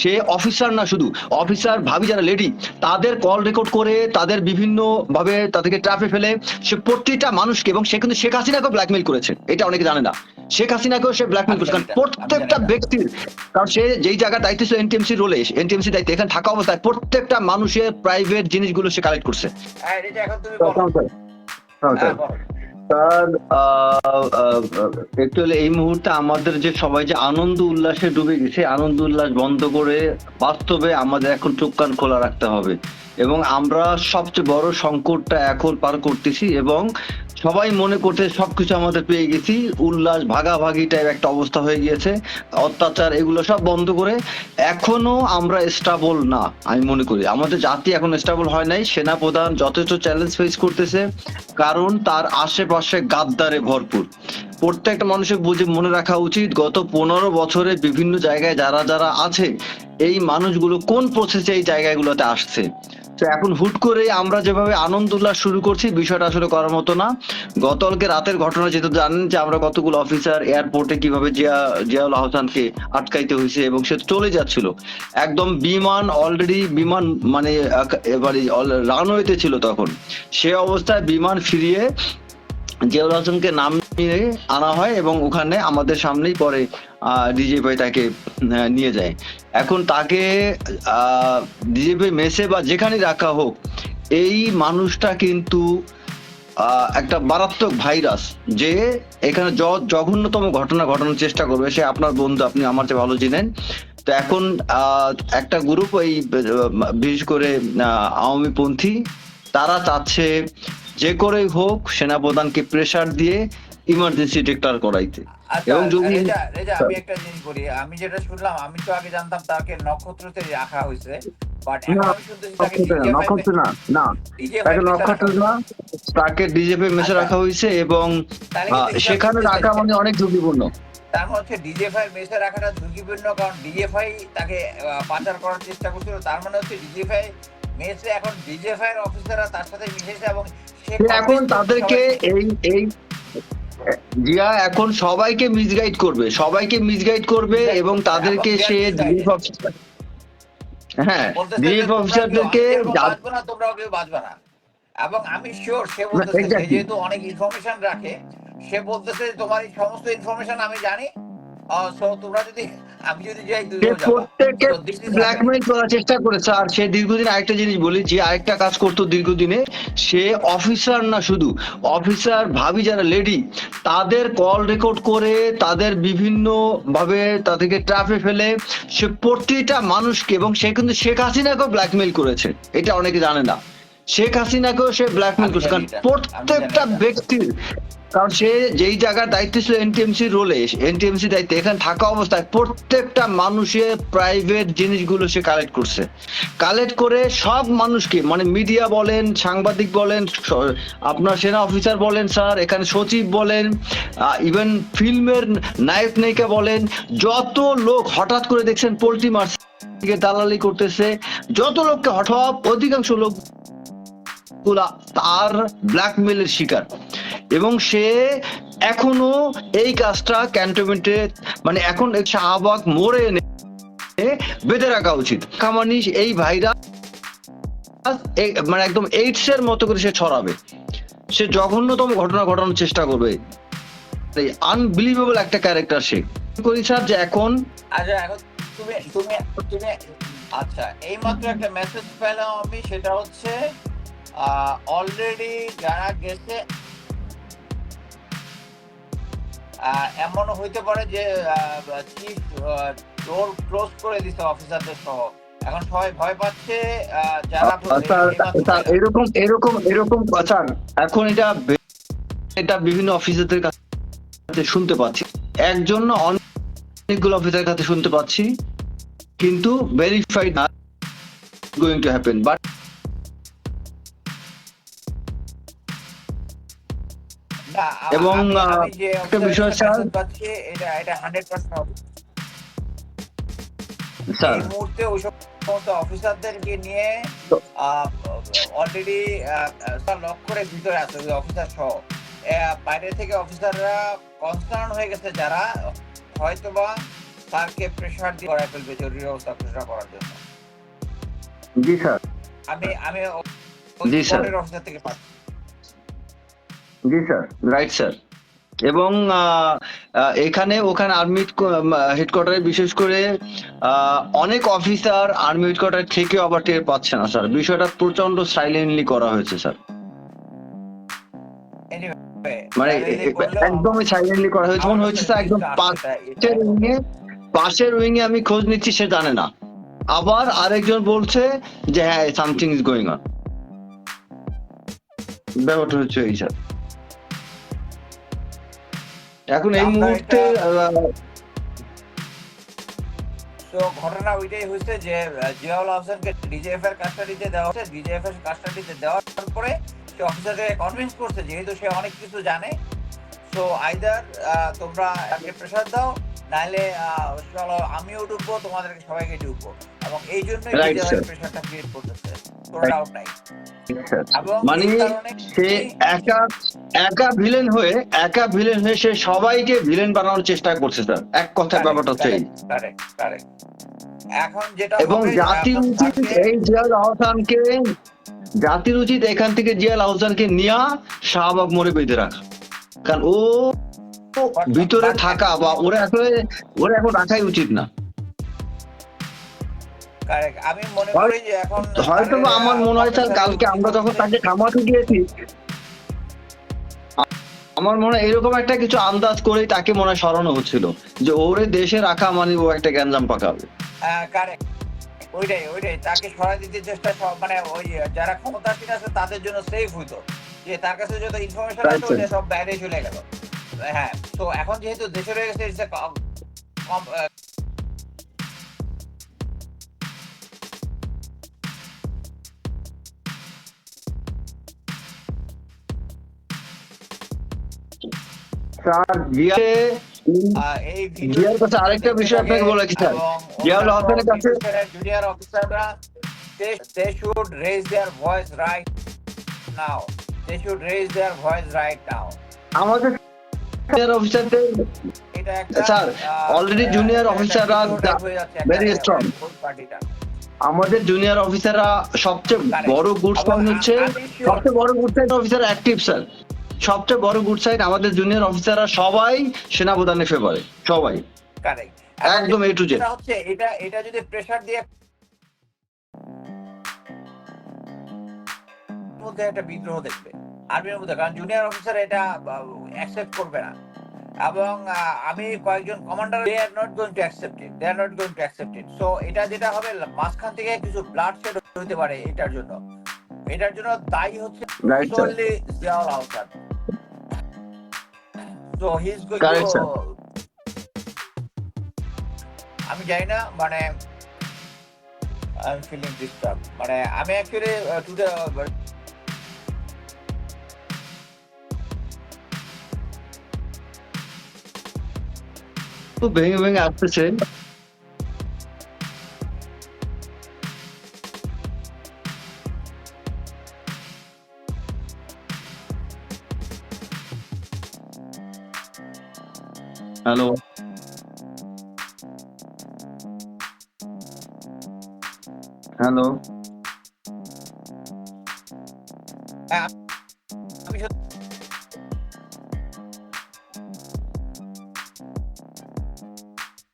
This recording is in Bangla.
সে অফিসার না শুধু অফিসার ভাবি যারা লেডি তাদের কল রেকর্ড করে তাদের বিভিন্ন ভাবে তাদেরকে ট্রাফে ফেলে। সে প্রতিটা মানুষকে এবং সে কিন্তু শেখ হাসিনাকেও ব্ল্যাকমেইল করেছে এটা অনেকে জানে না। শেখ হাসিনাকেও সে ব্ল্যাকমেল করেছে কারণ প্রত্যেকটা ব্যক্তির কারণ সে যেই জায়গায় দায়িত্ব ছিল এনটিএমসি রোলে এনটিএমসি দায়িত্ব এখানে থাকা অবস্থায় প্রত্যেকটা মানুষের প্রাইভেট জিনিসগুলো সে কালেক্ট করছে। হ্যাঁ এটা এখন তুমি বলো। হ্যাঁ, বলো। স্যার একচুয়ালি এই মুহূর্তে আমাদের যে সবাই যে আনন্দ উল্লাসে ডুবে গেছে আনন্দ উল্লাস বন্ধ করে বাস্তবে আমাদের এখন চোখ কান খোলা রাখতে হবে। এবং আমরা সবচেয়ে বড় সংকটটা এখন পার করতেছি এবং সবাই মনে করতে সবকিছু আমাদের পেয়ে গেছি। উল্লাস, ভাগাভাগি টাইপ একটা অবস্থা হয়ে গিয়েছে। অত্যাচার, এগুলো সব বন্ধ করে এখনও আমরা স্টাবল না, আমি মনে করি। আমাদের জাতি এখন স্টাবল হয় নাই। সেনাপ্রধান যথেষ্ট চ্যালেঞ্জ ফেস করতেছে, কারণ তার আশেপাশে গাদ্দারে ভরপুর। প্রত্যেকটা মানুষের বুঝে মনে রাখা উচিত, গত পনেরো বছরে বিভিন্ন জায়গায় যারা যারা আছে, এই মানুষগুলো কোন প্রসেসে এই জায়গাগুলোতে আসছে? তো এখন হুট করে আমরা যেভাবে আনন্দ উল্লাস শুরু করছি, বিষয়টা আসলে করার মতো না। গতকালকে রাতের ঘটনা যেহেতু জানেন যে আমরা কতগুলো অফিসার এয়ারপোর্টে কীভাবে জিয়া, জিয়াউল আহসানকে আটকাইতে হয়েছে এবং সে চলে যাচ্ছিল। একদম বিমান অলরেডি বিমান মানে এবারে রানওয়েতে ছিল তখন। সে অবস্থায় বিমান ফিরিয়ে জিয়াউল হাসানকে নামিয়ে আনা হয় এবং ওখানে আমাদের সামনেই পরে ডিজে ভাই তাকে নিয়ে যায়। এখন তাকে ডিজে ভাই মেসে বা যেখানে রাখা হোক, এই মানুষটা কিন্তু একটা মারাত্মক ভাইরাস যে এখানে জঘন্যতম ঘটনা ঘটানোর চেষ্টা করবে। সে আপনার বন্ধু, আপনি আমার চেয়ে ভালো চিনেন। তো এখন একটা গ্রুপ ওই বিশেষ করে আওয়ামী পন্থী তারা চাচ্ছে যে করেই হোক সেনাপ্রধানকে প্রেসার দিয়ে ইমার্জেন্সি ডিক্লার করাইতে। আচ্ছা এবং যদি- রেজা রেজা আমি একটা জিনিস বলি আমি যেটা শুনলাম আমি তো আগে জানতাম তাকে নক্ষত্রতে রাখা হয়েছে তাকে ডিজেপি আচ্ছা। রাখা হয়েছে এবং সেখানে রাখা মানে অনেক ঝুঁকিপূর্ণ। তার হচ্ছে ডিজেফাই মেসে রাখাটা ঝুঁকিপূর্ণ কারণ ডিজেফাই তাকে পাচার করার চেষ্টা করছিল। তার মানে হচ্ছে ডিজেফাই মেসে এখন ডিজেফাই এর অফিসাররা তার সাথে মিশেছে এবং এখন তাদেরকে এই এই জিয়া এখন সবাইকে মিসগাইড করবে। সবাইকে মিসগাইড করবে এবং তাদেরকে সে। ডিএফ অফিসার হ্যাঁ ডিএফ অফিসারদেরকে বাঁচবে না তোমরা কেউ বাঁচবে না। এবং আমি শিওর সে বলতেছে যেহেতু অনেক ইনফরমেশন রাখে সে বলতেছে তোমার এই সমস্ত ইনফরমেশন আমি জানি তোমরা যদি আমি যদি যাই প্রত্যেককে ব্ল্যাকমেইল করার চেষ্টা করেছে। আর সে দীর্ঘদিন আরেকটা জিনিস বলি যে আরেকটা কাজ করতো দীর্ঘদিনে সে অফিসার না শুধু অফিসার ভাবি যারা লেডি তাদের কল রেকর্ড করে তাদের বিভিন্ন ভাবে তাদেরকে ট্রাফে ফেলে সে প্রতিটা মানুষকে এবং সে কিন্তু শেখ হাসিনাকেও ব্ল্যাকমেইল করেছে। এটা অনেকে জানে না। শেখ হাসিনাকেও সে ব্ল্যাকমেইল আমি করেছে কারণ প্রত্যেকটা ব্যক্তির কারণ সে যেই জায়গার দায়িত্ব ছিল এনটিএমসি রোলে এনটিএমসি দায়িত্ব এখানে থাকা অবস্থায় প্রত্যেকটা মানুষের প্রাইভেট জিনিসগুলো সে কালেক্ট করছে। কালেক্ট করে সব মানুষকে মানে মিডিয়া বলেন সাংবাদিক বলেন আপনার সেনা অফিসার বলেন স্যার এখানে সচিব বলেন ইভেন ফিল্মের নায়ক নায়িকা বলেন যত লোক হঠাৎ করে দেখছেন পোল্ট্রি মার্স দালালি করতেছে যত লোককে হঠাৎ অধিকাংশ লোক তার ব্ল্যাকমেলের শিকার। এবং সে এখনও এই কাজটা ক্যান্টনমেন্টে মানে এখন শাহবাগ এনে বেঁধে রাখা উচিত। এই ভাইরাস মানে একদম এইডস এর মতো করে সে ছড়াবে। সে জঘন্যতম ঘটনা ঘটানোর চেষ্টা করবে। আনবিলিভেবল একটা ক্যারেক্টার সে। করি স্যার যে এখন আচ্ছা এখন তুমি তুমি তুমি আচ্ছা এই মাত্র একটা মেসেজ পেলাম আমি, সেটা হচ্ছে অলরেডি যারা গেছে আহ, এমনও হইতে পারে যে চিফ ডোর ক্লোজ করে দিছে অফিসারদের সহ। এখন সবাই ভয় পাচ্ছে যারা এই মাত্র স্যার এরকম এরকম এরকম স্যার এখন এটা এটা বিভিন্ন অফিসারদের কাছে শুনতে পাচ্ছি। একজন অনেকগুলো অফিসারের কাছে শুনতে পাচ্ছি কিন্তু ভেরিফাইড না গোয়িং টু হ্যাপেন বাট এবং, আমি যে একটা বিষয়, স্যার। এটা এটা হান্ড্রেড পার্সেন্ট হবে স্যার এই মুহূর্তে সমস্ত অফিসারদেরকে নিয়ে অলরেডি লক করে ভিতরে আছে ওই অফিসার সহ বাইরে থেকে অফিসাররা কনসার্ন হয়ে গেছে যারা হয়তোবা স্যারকে প্রেশার দিয়ে করায় ফেলবে জরুরি অবস্থা ঘোষণা করার জন্য জি স্যার আমি আমি জি, স্যার। অফিসার থেকে পাচ্ছি জি স্যার রাইট স্যার এবং এখানে ওখানে আর্মি হেডকোয়ার্টারে বিশেষ করে অনেক অফিসার আর্মি হেডকোয়ার্টার থেকেও আবার টের পাচ্ছে না স্যার বিষয়টা প্রচণ্ড সাইলেন্টলি করা হয়েছে স্যার মানে একদমই সাইলেন্টলি করা হয়েছে। মনে হচ্ছে স্যার একদম পাশের এ পাশের উইং এ আমি খোঁজ নিচ্ছি সে জানে না। আবার আরেকজন বলছে যে হ্যাঁ সামথিং ইজ গোয়িং অন ব্যাপারটা হচ্ছে এই স্যার এখন এই মুহূর্তে তো ঘটনা ওইটাই হয়েছে যে জিয়াউল হাসানকে ডিজেএফ এর কাস্টাডিতে দেওয়া হচ্ছে ডিজেএফ এর কাস্টাডিতে দেওয়ার পরে সে অফিসারকে কনভিন্স করছে যেহেতু সে অনেক কিছু জানে। সো আইদার তোমরা তাকে প্রেশার দাও নাহলে আহ, চলো আমিও ডুববো তোমাদেরকে সবাইকে ডুববো এবং এই জন্যই প্রেশারটা ক্রিয়েট করতেছে। কোনো নাই মানে এই সে একা একা ভিলেন হয়ে একা ভিলেন হয়ে সে সবাইকে ভিলেন বানানোর চেষ্টা করছে স্যার এক কথায় ব্যাপারটা হচ্ছে এই। কারেক্ট কারেক্ট এখন যেটা এবং জাতির উচিত এই জিয়াল আহসানকে জাতির উচিত এখান থেকে জিয়াল আহসানকে নিয়ে শাহবাগ মোড়ে বেঁধে রাখা। কারণ ও ভিতরে থাকা বা ওরা আসলে ওরা এখন রাখাই উচিত না. আমি মনে করি যে এখন হয়তো আমার মনে হয় স্যার কালকে আমরা যখন তাকে গিয়েছি আমার মনে হয় এরকম একটা কিছু আন্দাজ করেই তাকে মনে হয় সরানো হচ্ছিল যে ওরে দেশে রাখা মানে ও একটা গ্যাঞ্জাম পাকাবে। কারেক্ট ওইটাই ওইটাই তাকে সরাই দিতে চেষ্টা মানে ওই যারা ক্ষমতাসীন আছে তাদের জন্য সেফ হইতো যে তার কাছে যত ইনফরমেশন আছে ওটা সব বাইরে চলে গেল। হ্যাঁ তো এখন যেহেতু দেশে রয়ে গেছে স্যার এই জিয়ার কাছে আরেকটা বিষয় আপনাকে স্যার। কাছে- জুনিয়র অফিসাররা they should raise their voice right now they should raise their voice right now আমাদের সিনিয়র অফিসারদের স্যার, একটা- very strong. একটা পার্টিটা। আমাদের জুনিয়র অফিসাররা সবচেয়ে বড় গুড পয়েন্ট হচ্ছে সবচেয়ে বড় good side officer active sir সবচেয়ে বড় গুড সাইড আমাদের জুনিয়র অফিসাররা সবাই সেনাপ্রধানের ফেভারে সবাই. একদম to Z। যেটা হচ্ছে এটা এটা যদি প্রেসার দিয়ে মধ্যে একটা বিদ্রোহ দেখবে আর্মির মধ্যে কারণ জুনিয়র অফিসার এটা অ্যাকসেপ্ট করবে না। এবং আমি কয়েকজন commander they are not going to accept it they are not going to accept it so এটা যেটা হবে মাঝখান থেকে কিছু ব্লাড শেড হতে পারে এটার জন্য। এটার জন্য দায়ী হচ্ছে to sir. আমি জানি না মানে আই এম ফিলিং ডিস্টার্ব মানে আমি অ্যাকচুয়ালি টুডে খুব ভেঙে ভেঙে আসতেছে। Hello. Hello. Ah.